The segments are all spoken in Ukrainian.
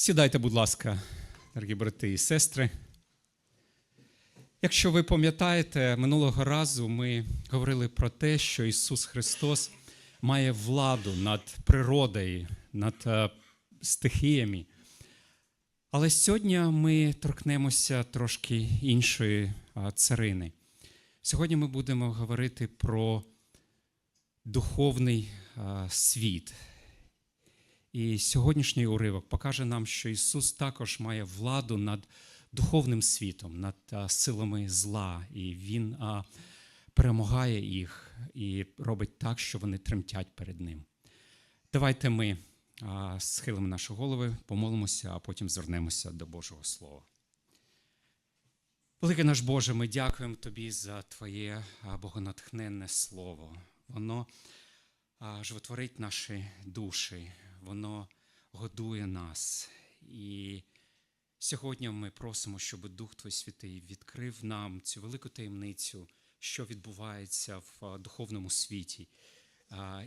Сідайте, будь ласка, дорогі брати і сестри. Якщо ви пам'ятаєте, минулого разу ми говорили про те, що Ісус Христос має владу над природою, над е, стихіями. Але сьогодні ми торкнемося трошки іншої царини. Сьогодні ми будемо говорити про духовний світ. І сьогоднішній уривок покаже нам, що Ісус також має владу над духовним світом, над силами зла, і Він перемагає їх і робить так, що вони тремтять перед Ним. Давайте ми схилимо наші голови, помолимося, а потім звернемося до Божого Слова. Великий наш Боже, ми дякуємо Тобі за Твоє богонатхненне слово. Воно животворить наші душі, воно годує нас. І сьогодні ми просимо, щоб Дух Твій Святий відкрив нам цю велику таємницю, що відбувається в духовному світі.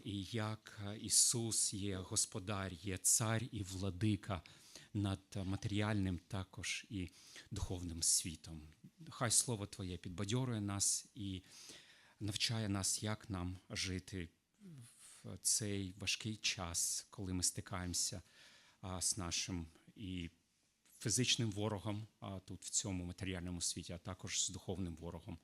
І як Ісус є Господар, є цар і владика над матеріальним також і духовним світом. Хай Слово Твоє підбадьорює нас і навчає нас, як нам жити цей важкий час, коли ми стикаємося з нашим і фізичним ворогом тут в цьому матеріальному світі, а також з духовним ворогом,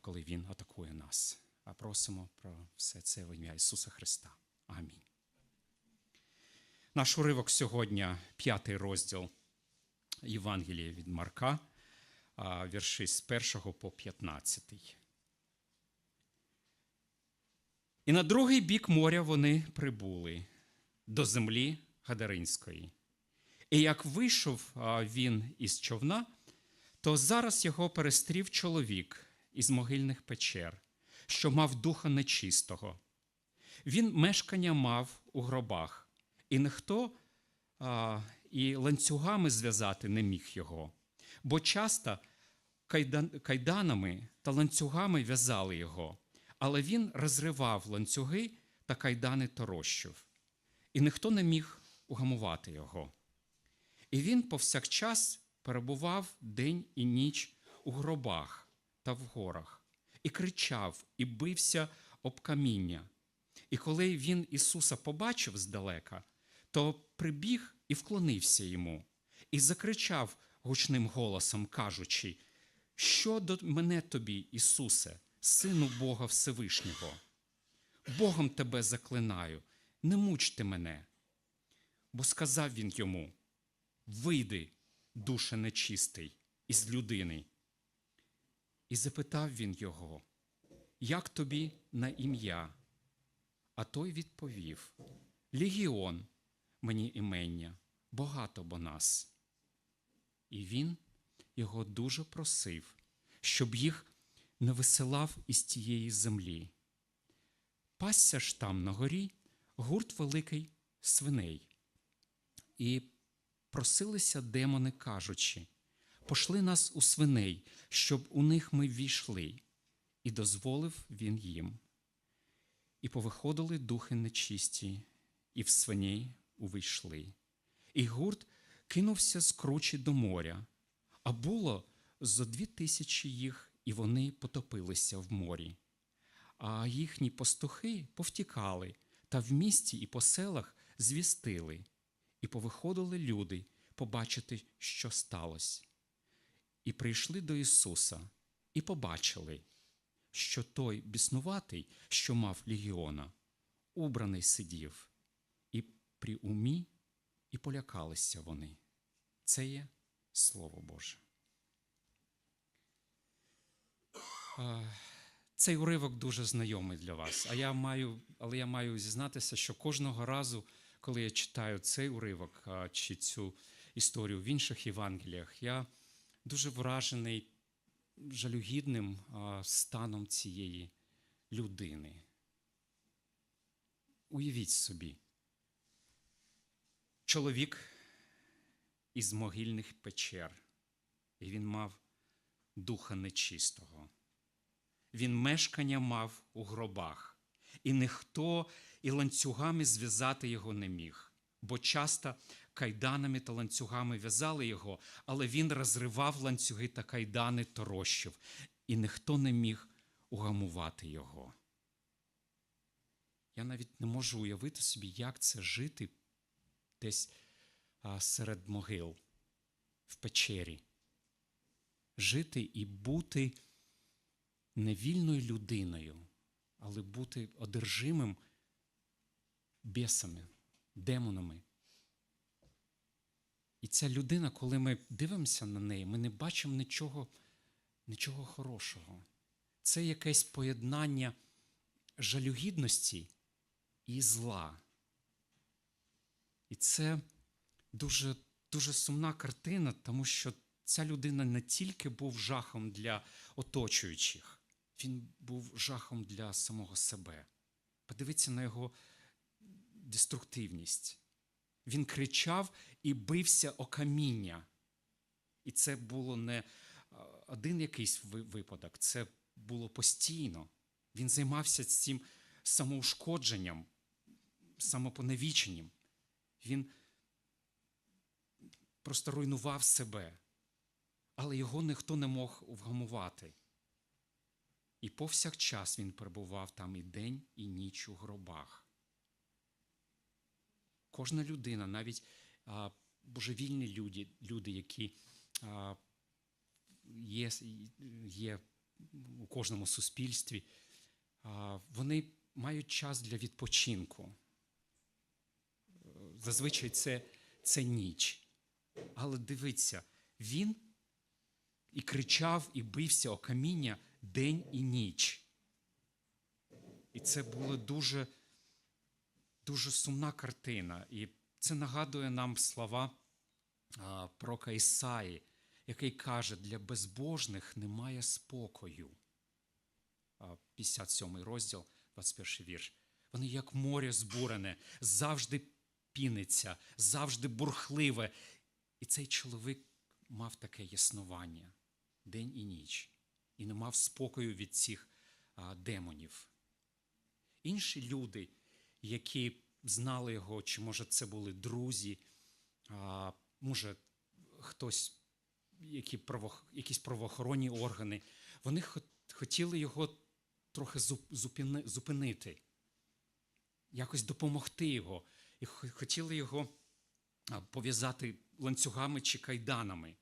коли він атакує нас. А просимо про все це в ім'я Ісуса Христа. Амінь. Наш уривок сьогодні п'ятий розділ Євангелія від Марка, вірші з 1 по 15. І на другий бік моря вони прибули до землі Гадаринської. І як вийшов він із човна, то зараз його перестрів чоловік із могильних печер, що мав духа нечистого. Він мешкання мав у гробах, і ніхто а, і ланцюгами зв'язати не міг його, бо часто кайданами та ланцюгами в'язали його, але він розривав ланцюги та кайдани торощив, і ніхто не міг угамувати його. І він повсякчас перебував день і ніч у гробах та в горах, і кричав, і бився об каміння. І коли він Ісуса побачив здалека, то прибіг і вклонився йому, і закричав гучним голосом, кажучи: Що до мене тобі, Ісусе, Сину Бога Всевишнього? Богом тебе заклинаю, не мучте мене. Бо сказав він йому: Вийди, душе нечистий, із людини. І запитав він його, як тобі на ім'я? А той відповів: Легіон мені імення, багато бо нас. І він його дуже просив, щоб їх не висилав із тієї землі. Пасся ж там на горі гурт великий свиней. І просилися демони, кажучи: пошли нас у свиней, щоб у них ми війшли. І дозволив він їм. І повиходили духи нечисті, і в свиней увійшли. І гурт кинувся з кручі до моря, а було зо дві тисячі їх, і вони потопилися в морі. А їхні пастухи повтікали та в місті і по селах звістили, і повиходили люди побачити, що сталося. І прийшли до Ісуса, і побачили, що той біснуватий, що мав легіона, убраний сидів, і при умі, і полякалися вони. Це є Слово Боже. А, Цей уривок дуже знайомий для вас. А я маю, але я маю зізнатися, що кожного разу, коли я читаю цей уривок чи цю історію в інших Євангеліях, я дуже вражений жалюгідним станом цієї людини. Уявіть собі, чоловік із могильних печер, і він мав духа нечистого. Він мешкання мав у гробах, і ніхто і ланцюгами зв'язати його не міг, бо часто кайданами та ланцюгами в'язали його, але він розривав ланцюги та кайдани торощив, і ніхто не міг угамувати його. Я навіть не можу уявити собі, як це жити десь серед могил, в печері. Жити і бути не вільною людиною, але бути одержимим бісами, демонами. І ця людина, коли ми дивимося на неї, ми не бачимо нічого, нічого хорошого. Це якесь поєднання жалюгідності і зла. І це дуже, дуже сумна картина, тому що ця людина не тільки був жахом для оточуючих, він був жахом для самого себе. Подивіться на його деструктивність. Він кричав і бився о каміння. І це було не один якийсь випадок, це було постійно. Він займався цим самоушкодженням, самопоневіченням. Він просто руйнував себе, але його ніхто не мог вгамувати. І повсякчас він перебував там і день, і ніч у гробах. Кожна людина, навіть а, божевільні люди, люди які а, є, є у кожному суспільстві, а, вони мають час для відпочинку. Зазвичай це, це ніч. Але дивіться, він і кричав, і бився о каміння день і ніч. І це була дуже, дуже сумна картина. І це нагадує нам слова пророка Ісаї, який каже, для безбожних немає спокою. А, 57 розділ, 21 вірш. Вони як море збурене, завжди піниться, завжди бурхливе. І цей чоловік мав таке яснування день і ніч, і не мав спокою від цих демонів. Інші люди, які знали його, чи може це були друзі, а, може хтось, які право, якісь правоохоронні органи, вони хотіли його трохи зупини- зупинити, якось допомогти його, і хотіли його пов'язати ланцюгами чи кайданами.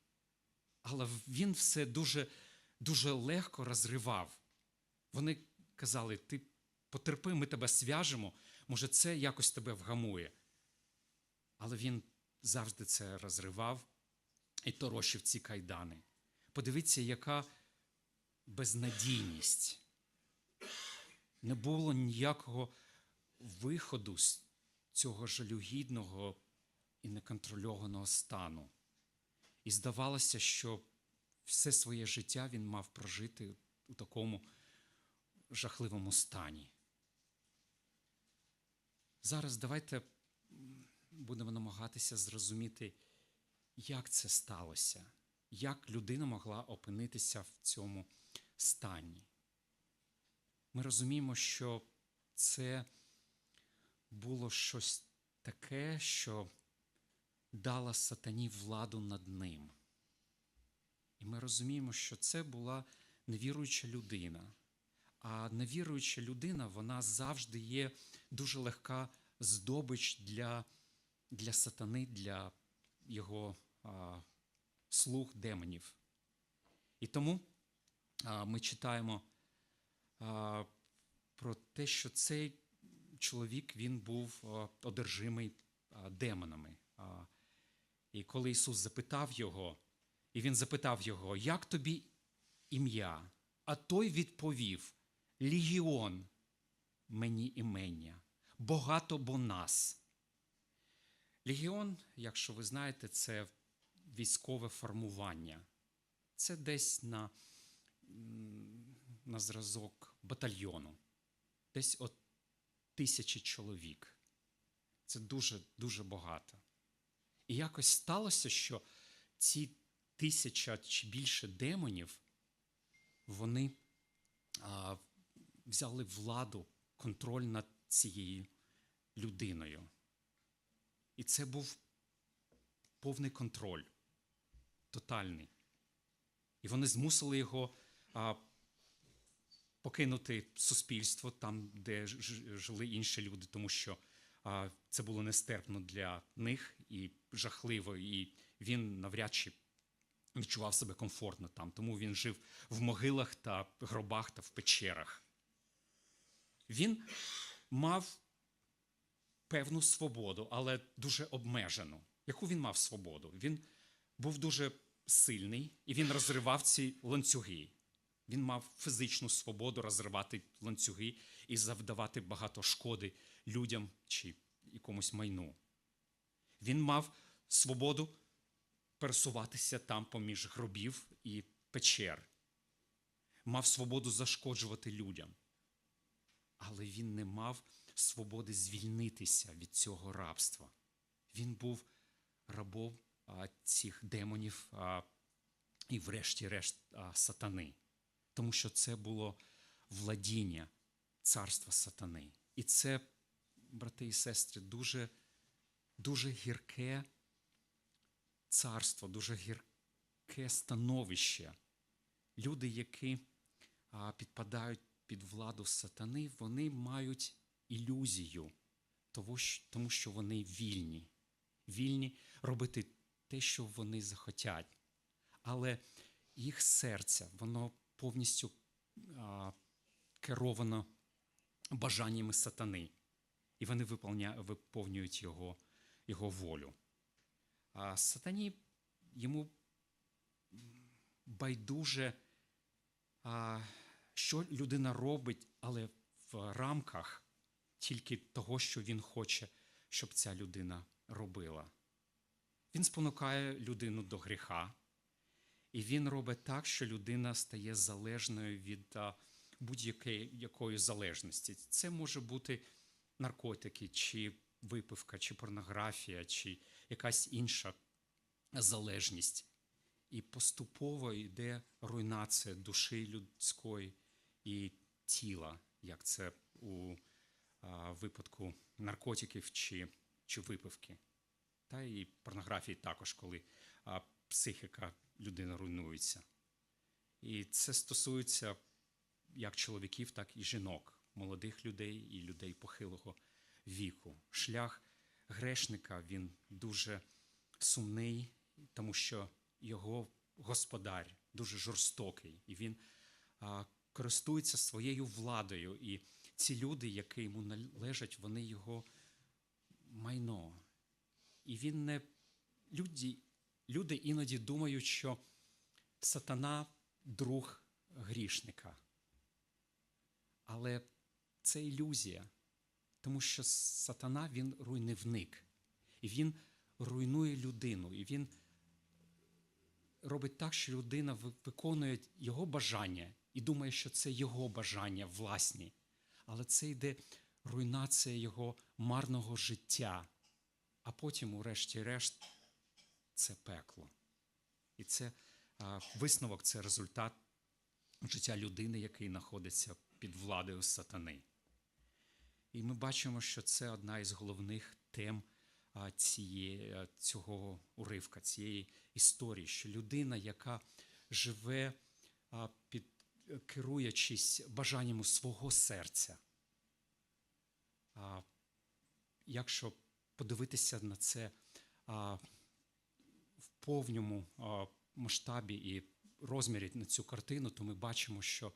Але він все дуже, дуже легко розривав. Вони казали: ти потерпи, ми тебе свяжемо, може, це якось тебе вгамує. Але він завжди це розривав і торощив ці кайдани. Подивіться, яка безнадійність. Не було ніякого виходу з цього жалюгідного і неконтрольованого стану. І здавалося, що все своє життя він мав прожити у такому жахливому стані. Зараз давайте будемо намагатися зрозуміти, як це сталося, як людина могла опинитися в цьому стані. Ми розуміємо, що це було щось таке, що дала сатані владу над ним. І ми розуміємо, що це була невіруюча людина. А невіруюча людина, вона завжди є дуже легка здобич для, для сатани, для його а, слуг демонів. І тому а, ми читаємо а, про те, що цей чоловік він був а, одержимий а, демонами. А, і коли Ісус запитав його, і він запитав його, як тобі ім'я? А той відповів: Легіон мені імення, багато бо нас. Легіон, якщо ви знаєте, це військове формування. Це десь на, на зразок батальйону, десь от тисячі чоловік. Це дуже дуже багато. І якось сталося, що ці тисяча чи більше демонів, вони а, взяли владу, контроль над цією людиною. І це був повний контроль, тотальний. І вони змусили його а, покинути суспільство там, де жили інші люди, тому що а, це було нестерпно для них і жахливо, і він навряд чи відчував себе комфортно там. Тому він жив в могилах та гробах та в печерах. Він мав певну свободу, але дуже обмежену. Яку він мав свободу? Він був дуже сильний і він розривав ці ланцюги. Він мав фізичну свободу розривати ланцюги і завдавати багато шкоди людям чи якомусь майну. Він мав свободу пересуватися там поміж гробів і печер, мав свободу зашкоджувати людям. Але він не мав свободи звільнитися від цього рабства. Він був рабом а, цих демонів а, і, врешті-решт, сатани, тому що це було владіння царства сатани. І це, брати і сестри, дуже, дуже гірке царство, дуже гірке становище. Люди, які підпадають під владу сатани, вони мають ілюзію тому що вони вільні, вільні робити те, що вони захотять. Але їх серце, воно повністю керовано бажаннями сатани, і вони виповнюють його, його волю. А сатані йому байдуже, що людина робить, але в рамках тільки того, що він хоче, щоб ця людина робила. Він спонукає людину до гріха, і він робить так, що людина стає залежною від будь-якої якої залежності. Це може бути наркотики, чи випивка, чи порнографія, чи якась інша залежність. І поступово йде руйнація душі людської і тіла, як це у випадку наркотиків чи, чи випивки. Та і порнографії також, коли психіка людини руйнується. І це стосується як чоловіків, так і жінок, молодих людей і людей похилого віку. Шлях грешника він дуже сумний, тому що його господар дуже жорстокий, і він а, користується своєю владою. І ці люди, які йому належать, вони його майно. І він не люди, люди іноді думають, що сатана друг грішника. Але це ілюзія, тому що сатана він руйнівник, і він руйнує людину, і він робить так, що людина виконує його бажання і думає, що це його бажання власні. Але це йде руйнація його марного життя, а потім, урешті-решт, це пекло. І це висновок, це результат життя людини, який знаходиться під владою сатани. І ми бачимо, що це одна із головних тем цієї, цього уривка, цієї історії, що людина, яка живе під керуючись бажаннями свого серця. Якщо подивитися на це в повному масштабі і розмірі на цю картину, то ми бачимо, що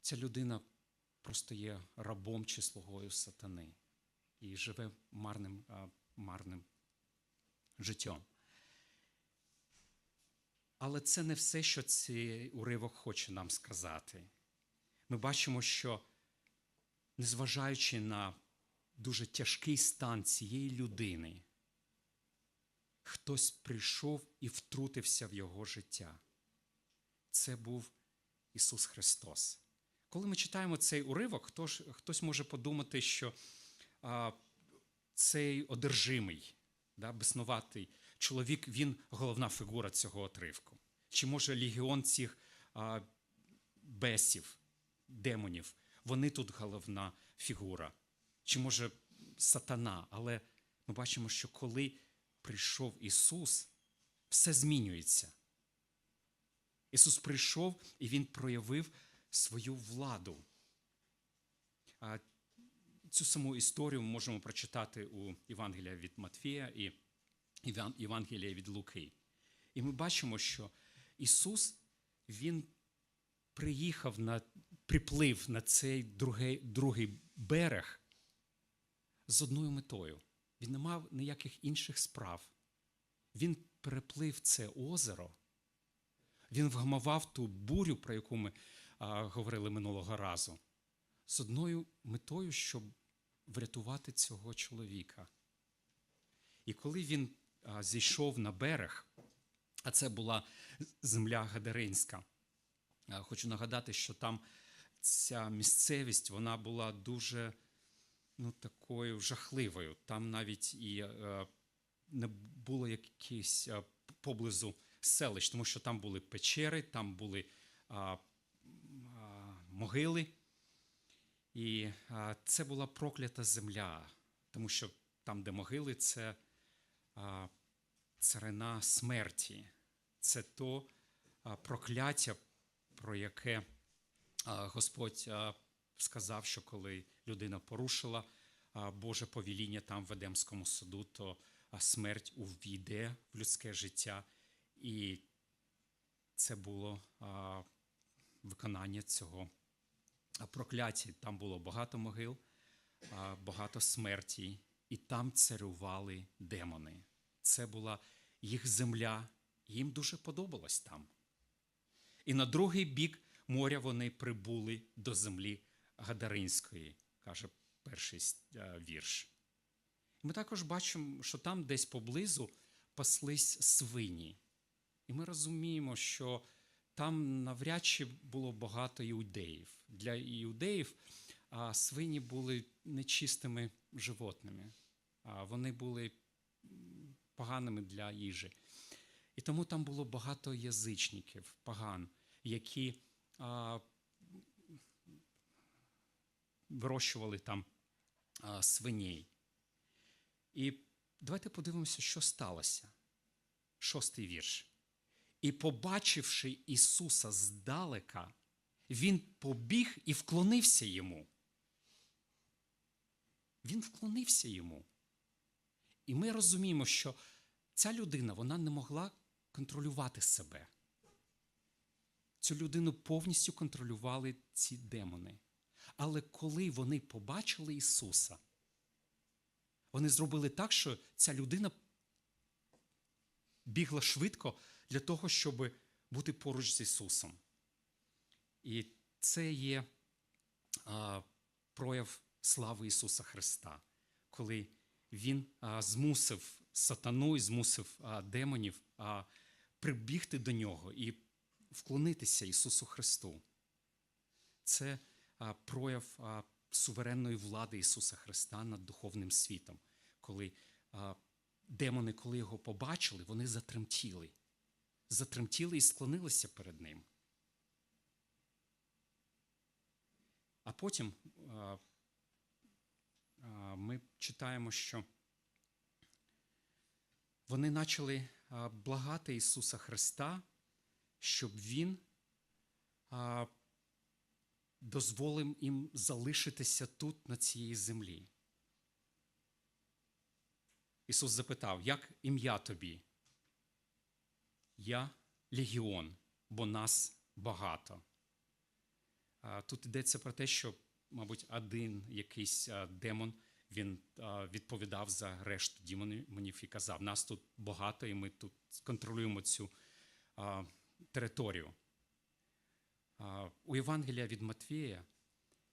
ця людина просто є рабом чи слугою сатани і живе марним, марним життям. Але це не все, що цей уривок хоче нам сказати. Ми бачимо, що незважаючи на дуже тяжкий стан цієї людини, хтось прийшов і втрутився в його життя. Це був Ісус Христос. Коли ми читаємо цей уривок, хто хтось може подумати, що цей одержимий, да, безноватий чоловік, він головна фігура цього отривку. Чи може легіон цих бесів, демонів, вони тут головна фігура. Чи може сатана, але ми бачимо, що коли прийшов Ісус, все змінюється. Ісус прийшов і Він проявив свою владу. Цю саму історію ми можемо прочитати у Євангелія від Матфія і Євангелія від Луки. І ми бачимо, що Ісус Він приїхав на приплив на цей другий, другий берег з одною метою. Він не мав ніяких інших справ. Він переплив це озеро, він вгамував ту бурю, про яку ми говорили минулого разу, з одною метою, щоб врятувати цього чоловіка. І коли він зійшов на берег, а це була земля Гадаринська, хочу нагадати, що там ця місцевість вона була дуже ну, такою жахливою. Там навіть і е, не було якихось е, поблизу селищ, тому що там були печери, там були могили. І це була проклята земля, тому що там, де могили, це царина смерті, це то прокляття, про яке Господь сказав, що коли людина порушила Боже повіління там в Едемському суду, то смерть увійде в людське життя. І це було виконання цього а, прокляття. Там було багато могил, багато смерті, і там царювали демони. Це була їх земля, їм дуже подобалось там. І на другий бік моря вони прибули до землі Гадаринської, каже перший е, вірш. Ми також бачимо, що там десь поблизу паслись свині. І ми розуміємо, що там навряд чи було багато іудеїв. Для іудеїв а, свині були нечистими животними, а вони були поганими для їжі. І тому там було багато язичників, поган, які а, вирощували там а, свиней. І давайте подивимося, що сталося. Шостий вірш. І, побачивши Ісуса здалека, Він побіг і вклонився йому. Він вклонився йому. І ми розуміємо, що ця людина вона не могла контролювати себе. Цю людину повністю контролювали ці демони. Але коли вони побачили Ісуса, вони зробили так, що ця людина бігла швидко для того, щоб бути поруч з Ісусом. І це є а, прояв слави Ісуса Христа, коли Він а, змусив сатану і змусив а, демонів а, прибігти до нього і вклонитися Ісусу Христу. Це а, прояв а, суверенної влади Ісуса Христа над духовним світом, коли а, демони, коли його побачили, вони затремтіли. Затремтіли і склонилися перед ним. А потім а, а, ми читаємо, що вони почали благати Ісуса Христа, щоб Він а, дозволив їм залишитися тут, на цій землі. Ісус запитав, як ім'я тобі? Я легіон, бо нас багато. Тут йдеться про те, що, мабуть, один якийсь демон він відповідав за решту демонів і казав, нас тут багато, і ми тут контролюємо цю територію. У Євангелія від Матвія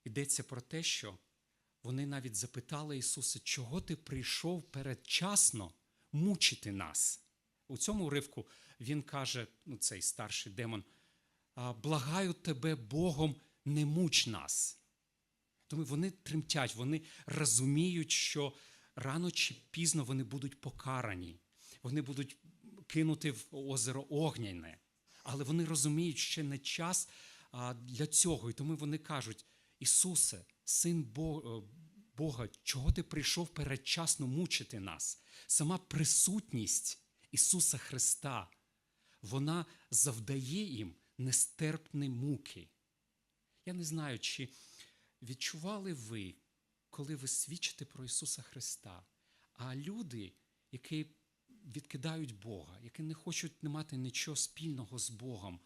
йдеться про те, що вони навіть запитали Ісуса, чого ти прийшов передчасно мучити нас? У цьому уривку він каже, ну цей старший демон, благаю тебе Богом, не муч нас. Тому вони тремтять, вони розуміють, що рано чи пізно вони будуть покарані, вони будуть кинути в озеро Огняне. Але вони розуміють, що не час для цього. І тому вони кажуть: Ісусе, син е, Бога, чого ти прийшов передчасно мучити нас? Сама присутність Ісуса Христа, вона завдає їм нестерпні муки. Я не знаю, чи відчували ви, коли ви свідчите про Ісуса Христа, а люди, які відкидають Бога, які не хочуть не мати нічого спільного з Богом,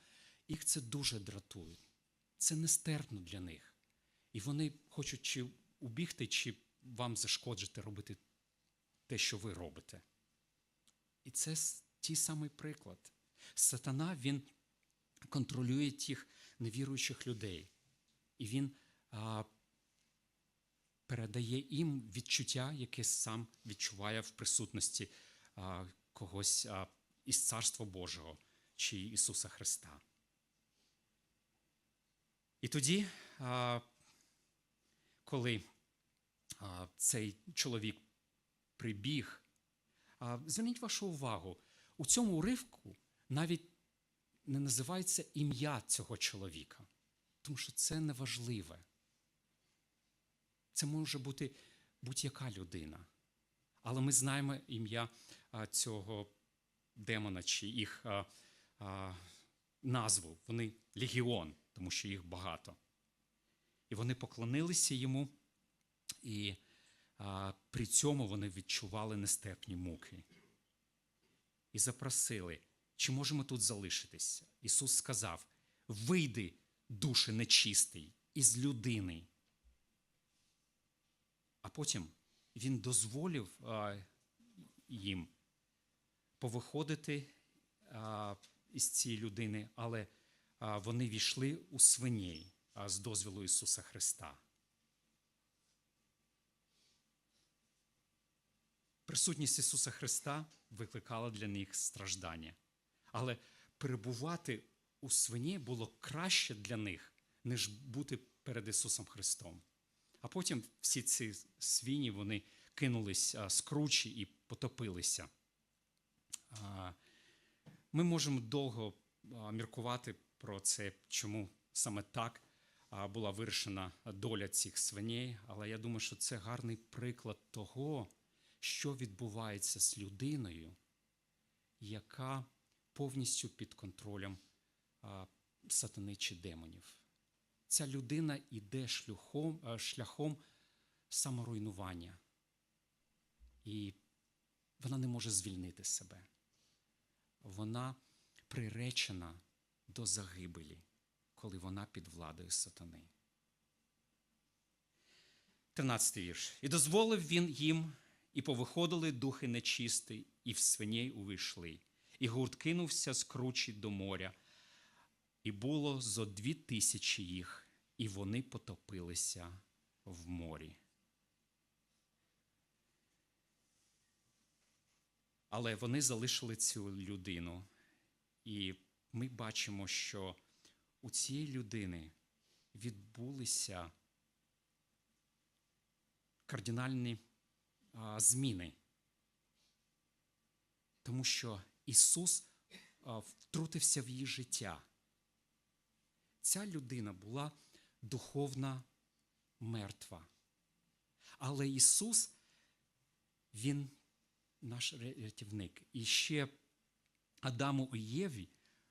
їх це дуже дратує. Це нестерпно для них. І вони хочуть чи убігти, чи вам зашкоджити робити те, що ви робите. І це ті самий приклад. Сатана він контролює тих невіруючих людей. І він а, передає їм відчуття, яке сам відчуває в присутності а, когось а, із Царства Божого чи Ісуса Христа. І тоді, а, коли а, цей чоловік прибіг, а, зверніть вашу увагу, у цьому уривку навіть не називається ім'я цього чоловіка, тому що це неважливе. Це може бути будь-яка людина. Але ми знаємо ім'я цього демона чи їх а, а, назву. Вони легіон, тому що їх багато. І вони поклонилися йому, і а, при цьому вони відчували нестерпні муки. І запросили, чи можемо тут залишитися? Ісус сказав: вийди, душе нечистий, із людини. А потім Він дозволив а, їм повиходити а, із цієї людини, але а, вони війшли у свиней а, з дозволу Ісуса Христа. Присутність Ісуса Христа викликала для них страждання. Але перебувати у свині було краще для них, ніж бути перед Ісусом Христом. А потім всі ці свині вони кинулись з кручі і потопилися. Ми можемо довго міркувати про це, чому саме так була вирішена доля цих свиней, але я думаю, що це гарний приклад того, що відбувається з людиною, яка повністю під контролем сатани чи демонів. Ця людина йде шляхом, шляхом саморуйнування, і вона не може звільнити себе. Вона приречена до загибелі, коли вона під владою сатани. 13 вірш. І дозволив він їм, і повиходили духи нечисті, і в свиней увійшли. І гурт кинувся з кручі до моря, і було зо дві тисячі їх, і вони потопилися в морі. Але вони залишили цю людину, і ми бачимо, що у цієї людини відбулися кардинальні зміни, тому що Ісус втрутився в її життя. Ця людина була духовно мертва. Але Ісус, Він наш рятівник. І ще Адаму і Єві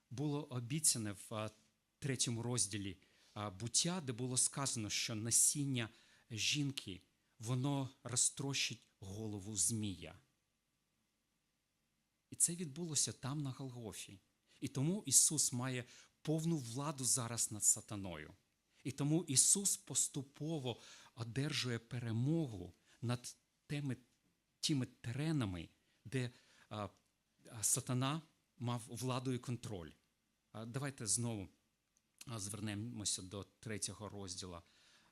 було обіцяне в третьому розділі буття, де було сказано, що насіння жінки воно розтрощить голову змія. І це відбулося там, на Голгофі. І тому Ісус має повну владу зараз над сатаною. І тому Ісус поступово одержує перемогу над тими, тими теренами, де а, а, сатана мав владу і контроль. А, давайте знову звернемося до третього розділу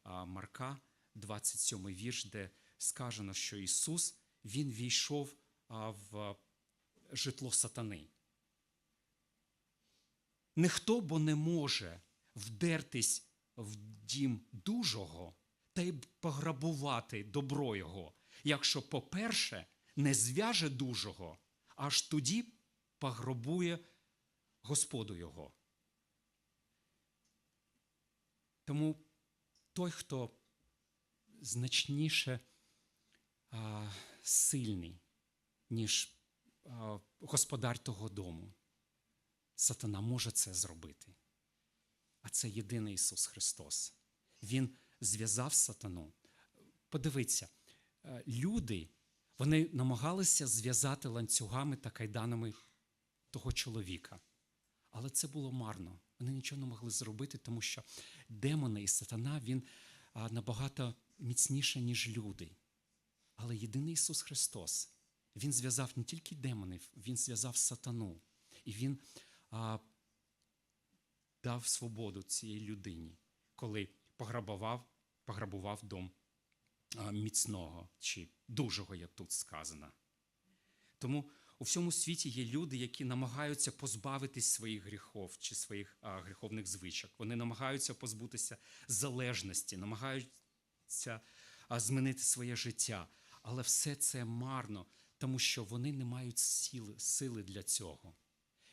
а, Марка, 27 вірш, де сказано, що Ісус Він війшов в житло сатани. Ніхто бо не може вдертись в дім дужого та й пограбувати добро його, якщо, по-перше, не зв'яже дужого, аж тоді пограбує Господу його. Тому той, хто значніше а, сильний, ніж господар того дому. Сатана може це зробити. А це єдиний Ісус Христос. Він зв'язав сатану. Подивіться, е, люди вони намагалися зв'язати ланцюгами та кайданами того чоловіка. Але це було марно. Вони нічого не могли зробити, тому що демони і сатана він набагато міцніше, ніж люди. Але єдиний Ісус Христос, Він зв'язав не тільки демонів, Він зв'язав сатану. І Він а, дав свободу цій людині, коли пограбував, пограбував дом а, міцного чи дужого, як тут сказано. Тому у всьому світі є люди, які намагаються позбавитись своїх гріхов чи своїх а, гріховних звичок. Вони намагаються позбутися залежності, намагаються а, змінити своє життя. Але все це марно, тому що вони не мають сили, сили для цього.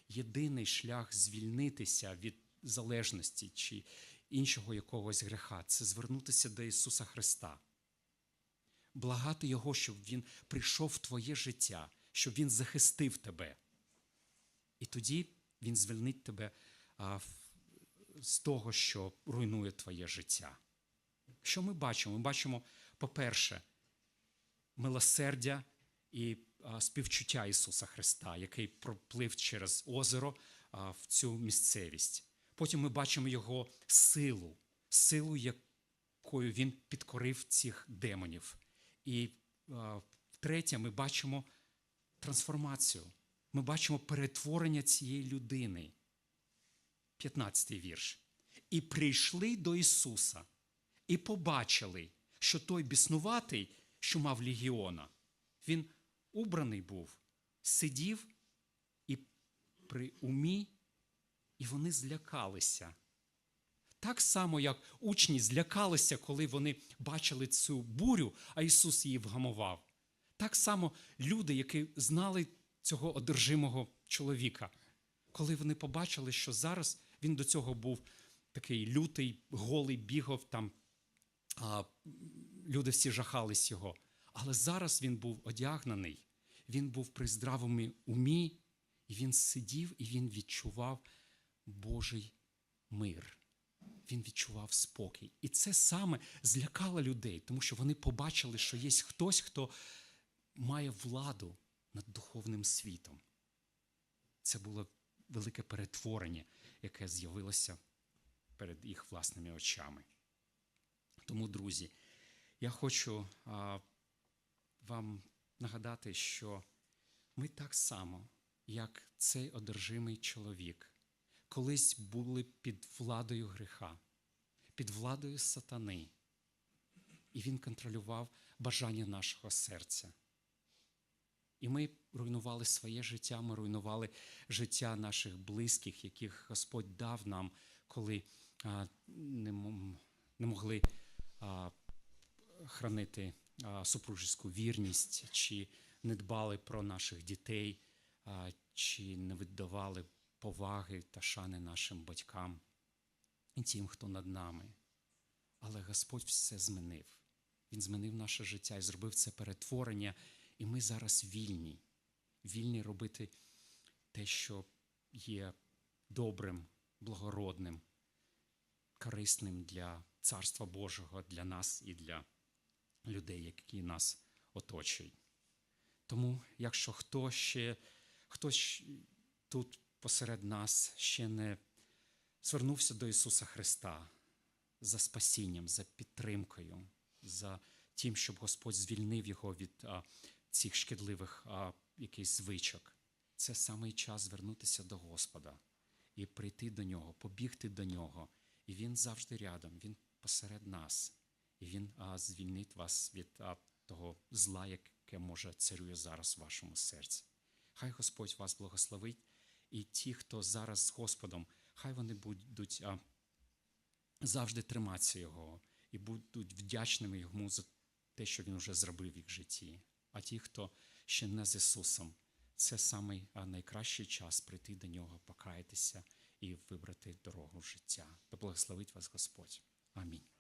Єдиний шлях звільнитися від залежності чи іншого якогось гріха це звернутися до Ісуса Христа благати Його, щоб Він прийшов в твоє життя, щоб Він захистив тебе. І тоді Він звільнить тебе а, з того, що руйнує твоє життя. Що ми бачимо? Ми бачимо, по-перше, милосердя і співчуття Ісуса Христа, який проплив через озеро в цю місцевість. Потім ми бачимо Його силу, силу, якою Він підкорив цих демонів. І втретє, ми бачимо трансформацію. Ми бачимо перетворення цієї людини. 15 вірш. І прийшли до Ісуса, і побачили, що той біснуватий, що мав легіона, він убраний був, сидів і при умі, і вони злякалися. Так само, як учні злякалися, коли вони бачили цю бурю, а Ісус її вгамував. Так само люди, які знали цього одержимого чоловіка, коли вони побачили, що зараз він до цього був такий лютий, голий, бігав там, а, люди всі жахались його. Але зараз він був одягнений, він був при здравому умі, і він сидів і він відчував Божий мир. Він відчував спокій. І це саме злякало людей, тому що вони побачили, що є хтось, хто має владу над духовним світом. Це було велике перетворення, яке з'явилося перед їх власними очами. Тому, друзі, я хочу а, вам нагадати, що ми так само, як цей одержимий чоловік, колись були під владою гріха, під владою сатани, і він контролював бажання нашого серця. І ми руйнували своє життя, ми руйнували життя наших близьких, яких Господь дав нам, коли а, не, не могли а, хранити супружеську вірність, чи не дбали про наших дітей, чи не віддавали поваги та шани нашим батькам і тим, хто над нами. Але Господь все змінив. Він змінив наше життя і зробив це перетворення, і ми зараз вільні, вільні робити те, що є добрим, благородним, корисним для Царства Божого, для нас і для людей, які нас оточують. Тому, якщо хто ще, хтось тут посеред нас ще не звернувся до Ісуса Христа за спасінням, за підтримкою, за тим, щоб Господь звільнив його від а, цих шкідливих а, якихось звичок, це самий час звернутися до Господа і прийти до нього, побігти до нього. І Він завжди рядом, Він посеред нас, і Він а, звільнить вас від а, того зла, яке може царює зараз в вашому серці. Хай Господь вас благословить, і ті, хто зараз з Господом, хай вони будуть а, завжди триматися Його і будуть вдячними Йому за те, що Він вже зробив в їх житті. А ті, хто ще не з Ісусом, це самий а, найкращий час прийти до Нього, покаятися і вибрати дорогу життя. Да благословить вас Господь. Амінь.